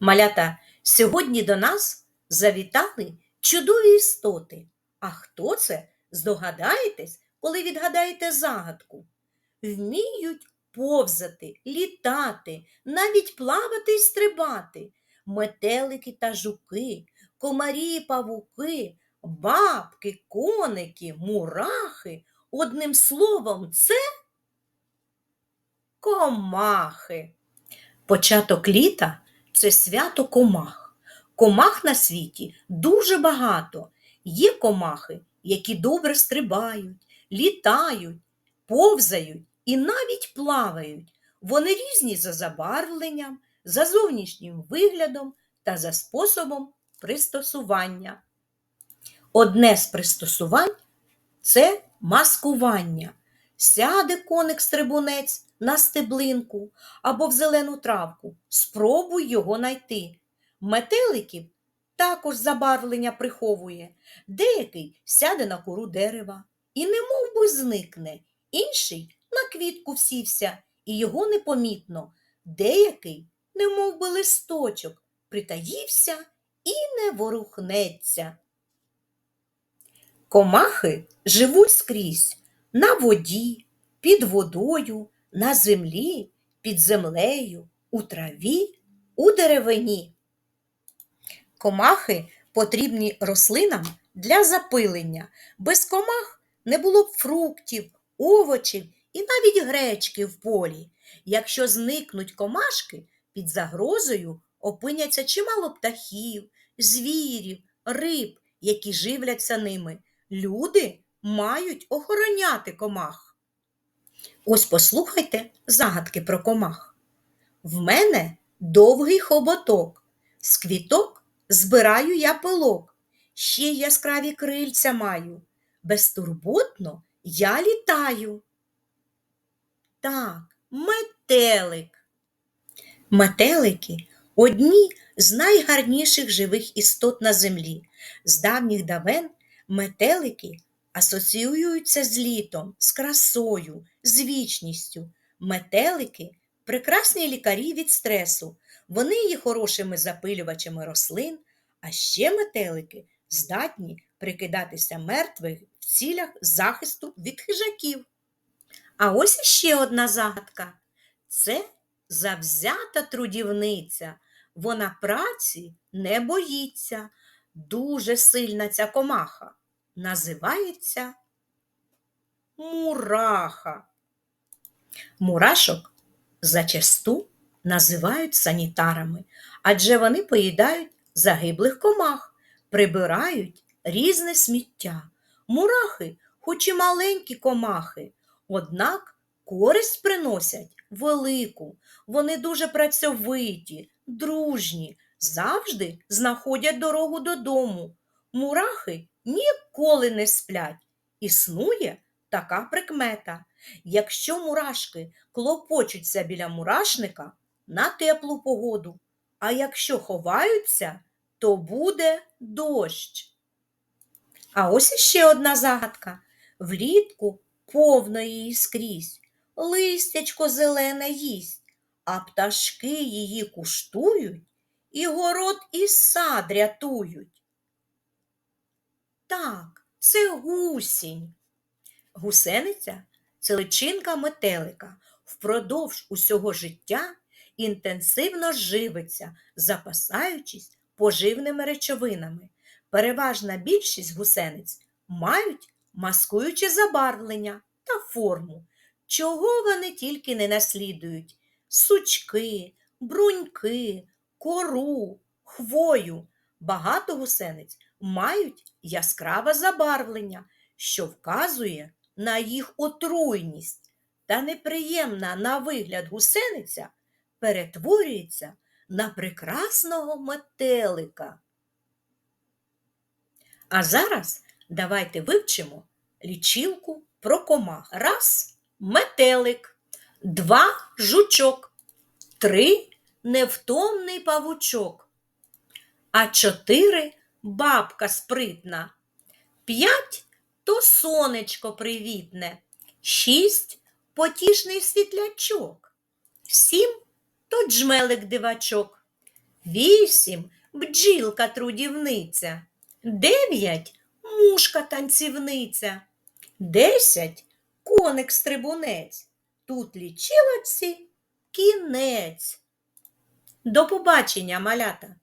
Малята, сьогодні до нас завітали чудові істоти. А хто це? Здогадаєтесь, коли відгадаєте загадку? Вміють повзати, літати, навіть плавати й стрибати. Метелики та жуки, комарі і павуки, бабки, коники, мурахи. Одним словом, це комахи. Початок літа це свято комах. Комах на світі дуже багато. Є комахи, які добре стрибають, літають, повзають і навіть плавають. Вони різні за забарвленням, за зовнішнім виглядом та за способом пристосування. Одне з пристосувань це маскування. Сяде коник-стрибунець на стеблинку або в зелену травку. Спробуй його знайти. Метеликів також забарвлення приховує. Деякий сяде на кору дерева і немов би зникне, інший на квітку всівся, і його непомітно. Деякий, немов би листочок, притаївся і не ворухнеться. Комахи живуть скрізь на воді, під водою, на землі, під землею, у траві, у деревині. Комахи потрібні рослинам для запилення. Без комах не було б фруктів, овочів і навіть гречки в полі. Якщо зникнуть комашки, під загрозою опиняться чимало птахів, звірів, риб, які живляться ними. Люди мають охороняти комах. Ось послухайте загадки про комах. В мене довгий хоботок, з квіток збираю я пилок, ще яскраві крильця маю, безтурботно я літаю. Так, метелик. Метелики одні з найгарніших живих істот на землі. З давніх давен метелики асоціюються з літом, з красою, з вічністю. Метелики прекрасні лікарі від стресу. Вони є хорошими запилювачами рослин, а ще метелики здатні прикидатися мертвих в цілях захисту від хижаків. А ось іще одна загадка. Це завзята трудівниця. Вона праці не боїться. Дуже сильна ця комаха. Називається мураха. Мурашок зачасту називають санітарами, адже вони поїдають загиблих комах, прибирають різне сміття. Мурахи, хоч і маленькі комахи, однак користь приносять велику. Вони дуже працьовиті, дружні, завжди знаходять дорогу додому. Мурахи ніколи не сплять. Існує така прикмета. Якщо мурашки клопочуться біля мурашника на теплу погоду, а якщо ховаються, то буде дощ. А ось іще одна загадка. Влітку повно її скрізь, листячко зелене їсть, а пташки її куштують і город і сад рятують. Так, це гусінь. Гусениця це личинка метелика. Впродовж усього життя інтенсивно живиться, запасаючись поживними речовинами. Переважна більшість гусениць мають маскуюче забарвлення та форму, чого вони тільки не наслідують сучки, бруньки, кору, хвою. Багато гусениць мають яскраве забарвлення, що вказує на їх отруйність, та неприємна на вигляд гусениця перетворюється на прекрасного метелика. А зараз давайте вивчимо лічилку про комах. Раз метелик, два жучок, три невтомний павучок, а чотири бабка спритна, п'ять то сонечко привітне, шість потішний світлячок, сім то джмелик дивачок, вісім бджілка трудівниця, дев'ять мушка танцівниця, десять коник стрибунець. Тут лічилоці кінець. До побачення, малята!